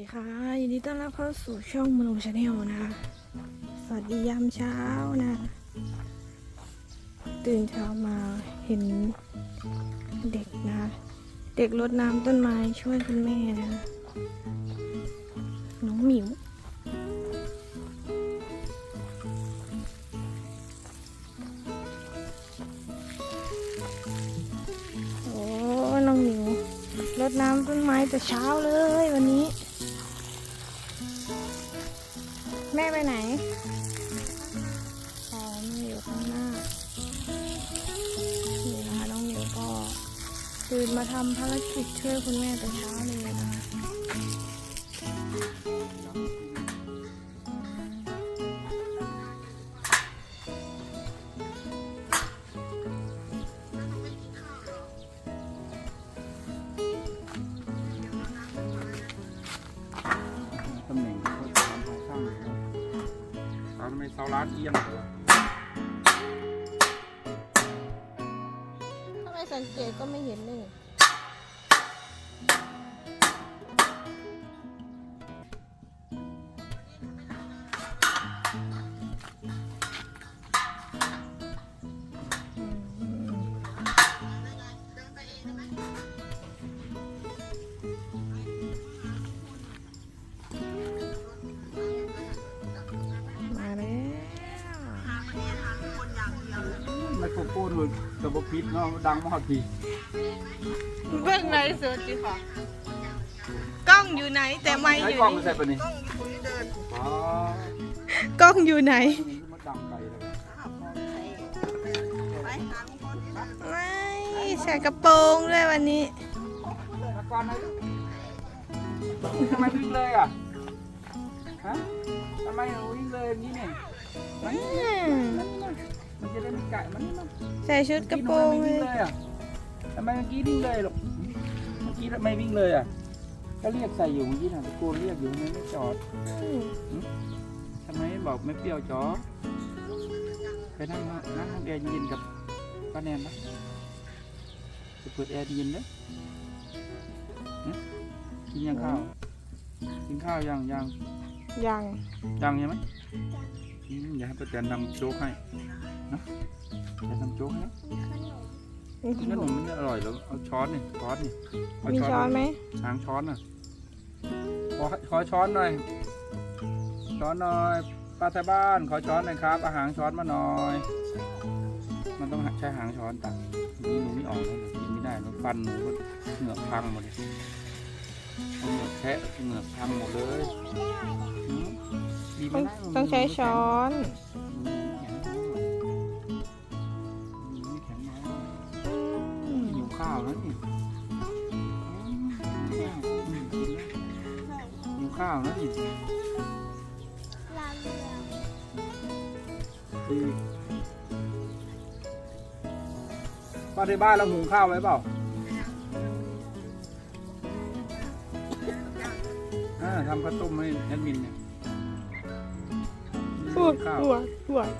ดีค่ะยินดีต้อนรับเข้าสู่ช่องมโนชาแนลนะคะ สวัสดียามเช้านะ ตื่นเช้ามาเห็นเด็กนะ เด็กรดน้ำต้นไม้ช่วยคุณแม่นะ น้องหมิวโอ้น้องหมิวรดน้ำต้นไม้แต่เช้าเลยวันนี้ แม่ไปไหนอ๋อแม่อยู่ข้างหน้า นี่นะคะน้องหมิวก็ตื่นมาทำภารกิจช่วยคุณแม่แต่เช้าเลย เอาทำไมเสาร้านเอียงเหรอถ้าไม่สังเกตก็ไม่เห็นเลย ไมโครโฟนเลยกับบพิษเนาะดังมากทีเบื้องในสุดจีค่ะกล้องอยู่ไหนแต่ไม่อใช้ยู่กล้องนี่ใส่ปะนี่อ๋อกล้องอยู่ไหนมันดังไกลเลยไม่ใส่กระโปรงด้วยวันนี้ ตะกอนไหนทำไมวิ่งเลยอะฮะทำไมวิ่งเลยอย่างนี้เนี่ยมันอืม มันจะได้ไม่ไก่มันนี่มันใส่ชุดกระโปรงทำไมเลไม่วิ่งยเลยอะทำไมเมื่อกี้วิ่งเลยหรอกเมื่อกี้ทำไมวิ่งเลยอะ ก็เรียกใส่อยู่เมื่อกี้นะตะโกนเรียกอยู่ทำไมไม่จอดทำไมบอกไม่เปรี้ยวจอไปนั่งนั่งห้องแอร์เย็นๆกับป้าแนนนะจะเปิดแอร์เย็นเลยกินยังข้าว กินข้าวยังยังยังยังใช่ไหม อืมอย่าให้ป้าแตนทำโจ๊กให้นะจะทำโจ๊กให้นะขนมมันจะอร่อยแล้วเอาช้อนนี่ช้อนนี่เอามีช้อนไหมหางช้อนน่ะขอขอช้อนหน่อย ช้อนหน่อยป้าไทยบ้าน ขอช้อนหน่อยครับเอาหางช้อนมาหน่อย มันต้องใช้หางช้อนตักนี่หนูไม่ออกแล้วเดี๋ยวกินไม่ได้แล้วฟันหนูก็เหงือกพังหมดเลยเอาเหงือกแทะเหงือกพังหมดเลยหืมดีไหม ต้องนะมันต้องใช้ช้อนอืมแข็งมากอืมแข็งมากอืมหิวข้าวแล้วนี่อืมอืมกินแล้วหิวข้าวแล้วนี่ดีป้าที่บ้านเราหุงข้าวไว้เปล่าอ่าทำข้าวต้มให้แอดมินเนี่ย ปวดข้าวปวดปวด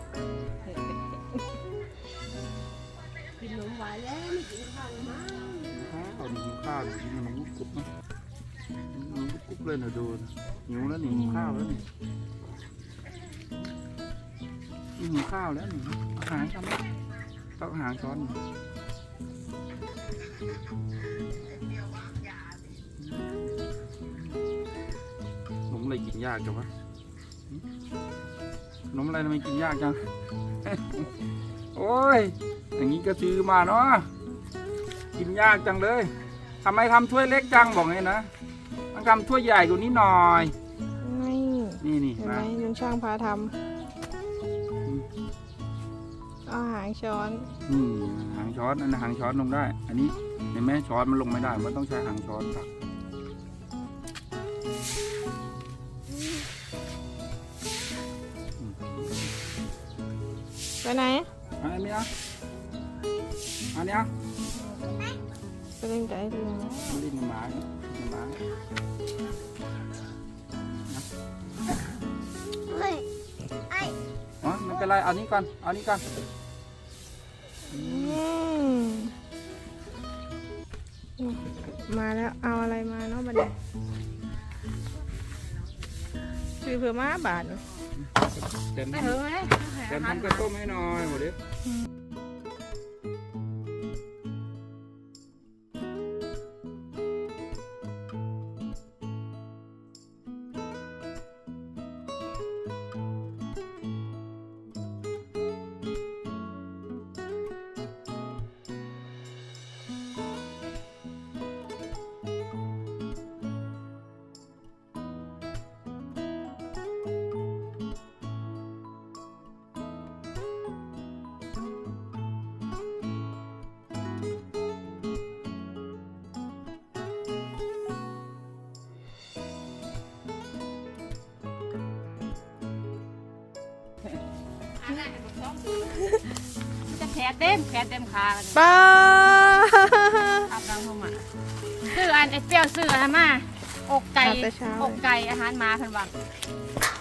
กินนมหวานแล้วไม่กินข้าวมั้งข้าวนี่หิวข้าวนี่กินนมกุ๊บกุ๊บนะนมกุ๊บกุ๊บเลยนะดูนะหิวแล้วนี่หิวข้าวแล้วนี่นี่หิวข้าวแล้วนี่อาหารทำต้องอาหารช้อนนี่ขนมอะไรกินยากจังวะ นมอะไรทำไมกินยากจัง โอ้ย อย่างนี้ก็ซื้อมาเนาะ กินยากจังเลย ทำไมทำถ้วยเล็กจังบอกไงนะต้องทำถ้วยใหญ่กว่านี้หน่อย นี่นี่นี่เห็นไหมมาลุงช่างพาทำเอาหางช้อน อืมหางช้อน อันนั้นหางช้อนลงได้ อันนี้เห็นไหมช้อนมันลงไม่ได้ มันต้องใช้หางช้อนตัก ไปไหนอันนี้อะอันนี้อะไปเล่นกับไอ้ลุงนะมันลิ้นหมาเนี่ยหมาเฮ้ยอ๋อไม่เป็นไรเอานี้ก่อนเอานี้ก่อน ซื้อเพื่อมาบาทเต็มไม่เหรอไหมเต็มทำกระต้มให้หน่อยหมดดิ จะแผลเต็มแผลเต็มขาป้าอาบน้ำลงมาซื้ออันไอ้เปรี้ยวซื้ออะไรมาอกไก่เอาแต่เช้าอกไก่อาหารหมาเพันวัง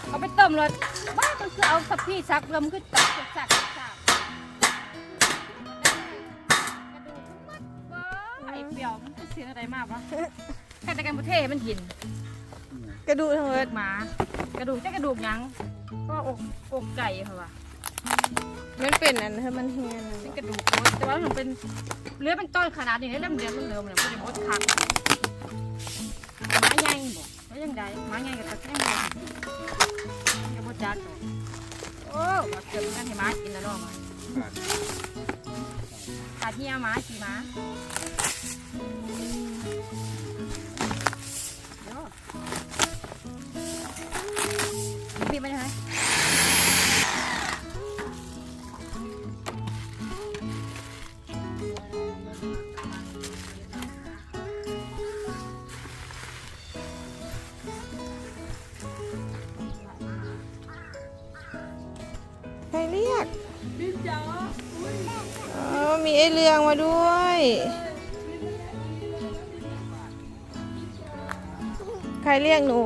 เอาไปต้มเลยบ้าก็คือเอาสับพี่ซักลมขึ้นตักสักสักไอ้เปรี้ยวมันจะเสียอะไรมากวะแค่แต่กันประเทศมันหิน กระดูกทั้งหมดหมา กระดูกจะกระดูกหยังก็อกอกไก่ค่ะว่ะ มันเป็นอันเธอมันเฮียนเป็นกระดูกมดแต่ว่ามันเป็นเลือเป็นต้นขนาดนี้เล้วมันเดือดมันเหลือมันเลยมันจะมดคักหมาใหญ่บอกแล้วยังไงหมาใหญ่กับตะแคงเลยยังมดจัดโอ้มาเกิดกันให้หมากินแล้วเนาะมาตัดเฮียหมาขี่หมา อ๋อมีไอเรืองมาด้วย ใครเรียกหนู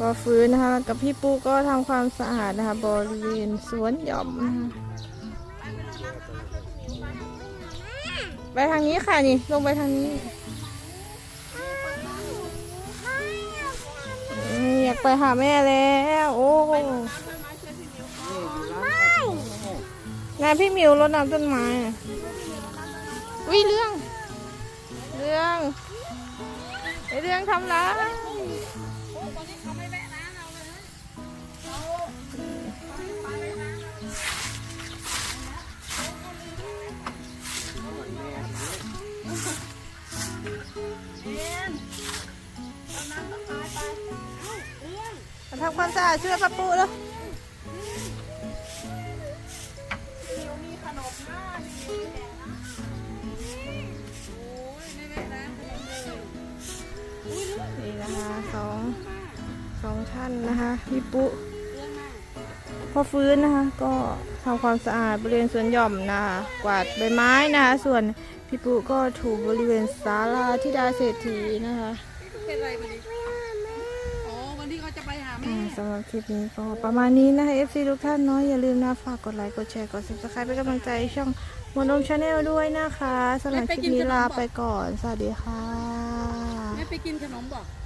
บอฟื้นนะคะกับพี่ปูก็ทำความสะอาดนะคะบริเวณสวนหย่อมนะคะ ไปทางนี้ค่ะนี่ ลงไปทางนี้อยากไปหาแม่แล้ว โอ้นายพี่มิวรดน้ำต้นไม้วิเรื่อง เรื่องไอเรื่องทำร้าย มาทำความสะอาดช่วยป้าปูแล้วนี่นะคะสองสองท่านนะคะพี่ปุพอฟื้นนะคะ ก็ทำความสะอาดบริเวณสวนหย่อมนะคะ กวาดใบไม้นะคะ ส่วน พี่ปุก็ถูบริเวณศาลาธิดาเศรษฐีนะคะเป็นไรวันนี้อ๋อวันที่เขาจะไปหาแม่อ่าสำหรับคลิปนี้ก็ประมาณนี้นะคะ FC ทุกท่านเนาะอย่าลืมนะฝากกดไลค์กดแชร์กด subscribe เป็นกำลังใจให้ช่องมนอมชาแนลด้วยนะคะสำหรับคลิปนี้ลาไปก่อน สวัสดีค่ะ แม่ไปกินขนมบอกไ